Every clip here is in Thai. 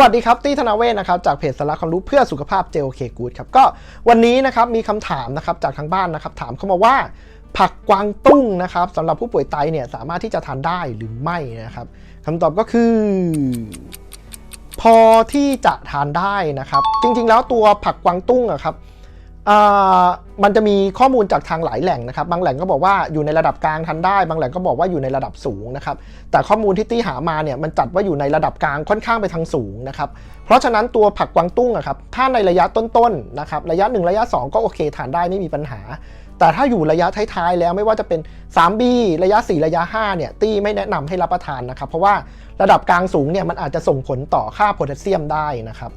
วัสดีครับตี้ธนาเวศนะครับจากเพจสาระความรู้เพื่อสุขภาพ JOK Good ครับก็วันนี้นะครับมีคำถามนะครับจากทางบ้านนะครับถามเข้ามาว่า ผักกวางตุ้งนะครับสำหรับผู้ป่วยไตเนี่ยสามารถที่จะทานได้หรือไม่นะครับคำตอบก็คือ พอที่จะทานได้นะครับ จริงๆแล้วตัวผักกวางตุ้งอะครับ มันจะมีข้อมูลจากทางหลายแหล่งนะครับ บางแหล่งก็บอกว่าอยู่ในระดับกลางทานได้ บางแหล่งก็บอกว่าอยู่ในระดับสูงนะครับ แต่ข้อมูลที่ตี้หามาเนี่ยมันจัดว่าอยู่ในระดับกลางค่อนข้างไปทางสูงนะครับ เพราะฉะนั้นตัวผักกวางตุ้งอะครับ ถ้าในระยะต้นๆนะครับ ระยะ 1 ระยะ 2 ก็โอเคทานได้ไม่มีปัญหา แต่ถ้าอยู่ระยะท้ายๆแล้วไม่ว่าจะเป็น 3B ระยะ 4 ระยะ 5 เนี่ย ตี้ไม่แนะนำให้รับประทานนะครับ เพราะว่าระดับกลางสูงเนี่ยมันอาจจะส่งผลต่อค่าโพแทสเซียมได้นะครับ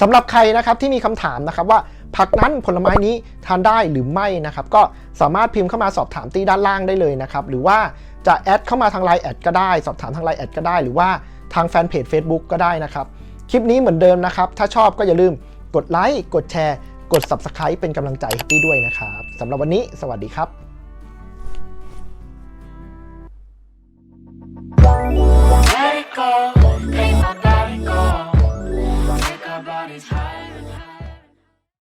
สำหรับใครนะครับที่มีคำถามนะครับว่า ผักนั้นผลไม้นี้ทานได้หรือไม่นะครับ ก็สามารถพิมพ์เข้ามาสอบถามที่ด้านล่างได้เลยนะครับ หรือว่าจะแอดเข้ามาทางไลน์แอดก็ได้ สอบถามทางไลน์แอดก็ได้ หรือว่าทางแฟนเพจ Facebook ก็ได้นะครับ คลิปนี้เหมือนเดิมนะครับ ถ้าชอบก็อย่าลืมกดไลค์กดแชร์ กด Subscribe เป็นกำลังใจให้ด้วยนะครับสำหรับวันนี้ สวัสดีครับ Let it go, Let it go. Let it go.